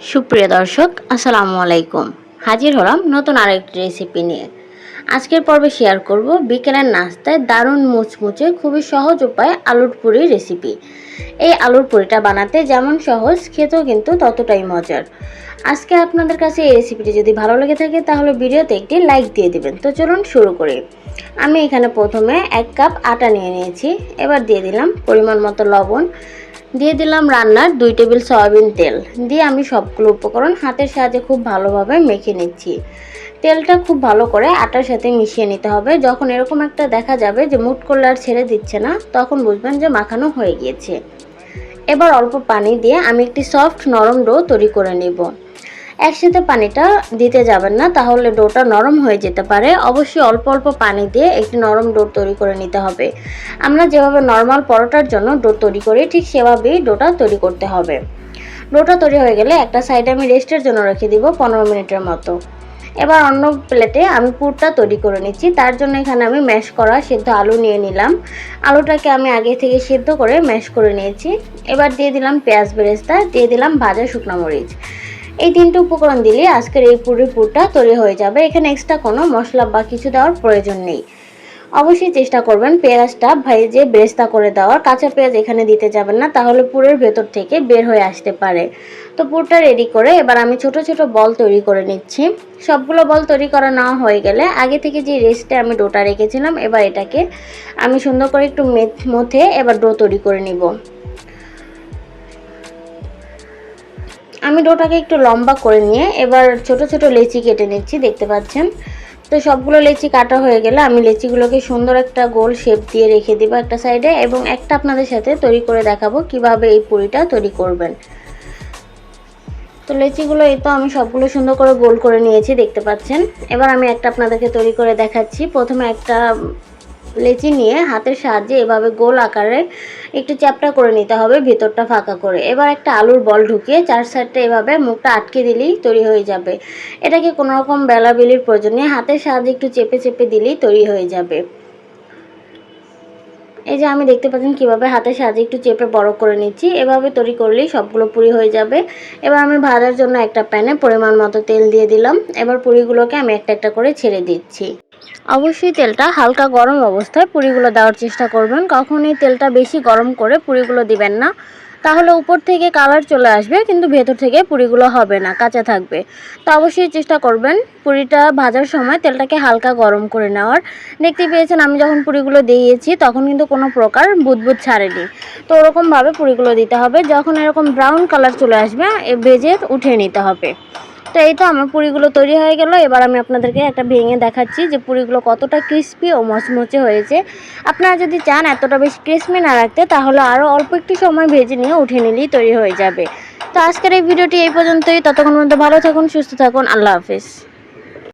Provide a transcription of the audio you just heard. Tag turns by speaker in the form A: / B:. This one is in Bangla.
A: সুপ্রিয় দর্শক, আসসালামু আলাইকুম। হাজির হলাম নতুন আরেকটি রেসিপি নিয়ে। আজকের পর্বে শেয়ার করব বিকেলের নাস্তায় দারুণ মুচমুচে খুবই সহজ উপায়ে আলুর পুরি রেসিপি এই আলুর পুরিটা বানাতে যেমন সহজ, খেতেও কিন্তু ততটাই মজার। আজকে আপনাদের কাছে এই রেসিপিটি যদি ভালো লেগে থাকে, তাহলে ভিডিওতে একটি লাইক দিয়ে দিবেন। তো চলুন শুরু করি। আমি এখানে প্রথমে এক কাপ আটা নিয়ে নিয়েছি। এবার দিয়ে দিলাম পরিমাণ মতো লবণ দিয়ে দিলাম রান্নার দুই টেবিল সয়াবিন তেল। দিয়ে আমি সবগুলো উপকরণ হাতের সাহায্যে খুব ভালোভাবে মেখে নিচ্ছি। তেলটা খুব ভালো করে আটার সাথে মিশিয়ে নিতে হবে। যখন এরকম একটা দেখা যাবে যে মুট করলে আর ছেড়ে দিচ্ছে না, তখন বুঝবেন যে মাখানো হয়ে গিয়েছে। এবার অল্প পানি দিয়ে আমি একটি সফট নরম ডো তৈরি করে নিব। একসাথে পানিটা দিতে যাবেন না, তাহলে ডোটা নরম হয়ে যেতে পারে। অবশ্যই অল্প অল্প পানি দিয়ে একটি নরম ডো তৈরি করে নিতে হবে। আমরা যেভাবে নর্মাল পরোটার জন্য ডো তৈরি করি, ঠিক সেভাবেই ডোটা তৈরি করতে হবে। ডোটা তৈরি হয়ে গেলে একটা সাইডে আমি রেস্টের জন্য রেখে দিব পনেরো মিনিটের মতো। এবার অন্য প্লেটে আমি পুরটা তৈরি করে নিচ্ছি। তার জন্য এখানে আমি ম্যাশ করা সেদ্ধ আলু নিয়ে নিলাম। আলুটাকে আমি আগে থেকে সেদ্ধ করে ম্যাশ করে নিয়েছি। এবার দিয়ে দিলাম পেঁয়াজ বেরেস্তা, দিয়ে দিলাম ভাজা শুকনো মরিচ। এই তিনটে উপকরণ দিলে আজকের এই পুরির পুরটা তৈরি হয়ে যাবে। এখানে এক্সট্রা কোনো মশলা বা কিছু দেওয়ার প্রয়োজন নেই। অবশ্যই চেষ্টা করবেন পেঁয়াজটা ভেজে বেরেস্তা করে দেওয়ার। কাঁচা পেঁয়াজ এখানে দিতে যাবেন না, তাহলে পুরের ভেতর থেকে বের হয়ে আসতে পারে। তো পুরটা রেডি করে এবার আমি ছোট ছোট বল তৈরি করে নিচ্ছি। সবগুলো বল তৈরি করা না হয়ে গেলে আগে থেকে যে রেস্টে আমি ডোটা রেখেছিলাম, এবার এটাকে আমি সুন্দর করে একটু মেথ মথে এবার ডো তৈরি করে নিব। আমি ডোটাকে একটু লম্বা করে নিয়ে এবার ছোট ছোট লেচি কেটে নিচ্ছি, দেখতে পাচ্ছেন? তো সবগুলো লেচি কাটা হয়ে গেলে আমি লেচিগুলোকে সুন্দর একটা গোল শেপ দিয়ে রেখে দিব একটা সাইডে এবং একটা আপনাদের সাথে তৈরি করে দেখাবো কীভাবে এই পুরিটা তৈরি করবেন। তো লেচিগুলো এই তো আমি সবগুলো সুন্দর করে গোল করে নিয়েছি, দেখতে পাচ্ছেন? এবার আমি একটা আপনাদেরকে তৈরি করে দেখাচ্ছি। প্রথমে একটা লেচি নিয়ে হাতের সাহায্যে এভাবে গোল আকারে একটু চ্যাপটা করে নিতে হবে, ভেতরটা ফাঁকা করে। এবার একটা আলুর বল ঢুকিয়ে চার সাইডটা এভাবে মুখটা আটকে দিলেই তৈরি হয়ে যাবে। এটাকে কোনো রকম বেলাবেলির প্রয়োজন হাতের সাহায্যে একটু চেপে চেপে দিলেই তৈরি হয়ে যাবে। এই যে আমি দেখতে পাচ্ছেন কীভাবে হাতের সাহায্যে একটু চেপে বড় করে নিচ্ছি, এভাবে তৈরি করলেই সবগুলো পুরি হয়ে যাবে। এবার আমি ভাজার জন্য একটা প্যানে পরিমাণ মতো তেল দিয়ে দিলাম। এবার পুরিগুলোকে আমি একটা একটা করে ছেড়ে দিচ্ছি। অবশ্যই তেলটা হালকা গরম অবস্থায় পুরিগুলো দেওয়ার চেষ্টা করবেন। কখনই তেলটা বেশি গরম করে পুরিগুলো দিবেন না। তাহলে উপর থেকে কালার চলে আসবে, কিন্তু ভেতর থেকে পুরিগুলো হবে না, কাঁচা থাকবে। তো অবশ্যই চেষ্টা করবেন পুরিটা ভাজার সময় তেলটাকে হালকা গরম করে নেওয়ার। দেখতে পেয়েছেন, আমি যখন পুরিগুলো দিয়েছি, তখন কিন্তু কোনো প্রকার বুদবুদ ছাড়েনি। তো ওরকমভাবে পুরিগুলো দিতে হবে, যখন এরকম ব্রাউন কালার চলে আসবে ভেজে উঠে নিতে হবে। তো এই তো আমার পুরিগুলো তৈরি হয়ে গেল। এবার আমি আপনাদেরকে একটা ভেঙে দেখাচ্ছি যে পুরিগুলো কতটা ক্রিস্পি ও মচমচে হয়েছে। আপনারা যদি চান এতটা বেশি ক্রিস্পি না রাখতে, তাহলে আরও অল্প একটু সময় ভেজে নিয়ে উঠে নিলেই তৈরি হয়ে যাবে। তো আজকের এই ভিডিওটি এই পর্যন্তই। ততক্ষণ পর্যন্ত ভালো থাকুন, সুস্থ থাকুন। আল্লাহ হাফিজ।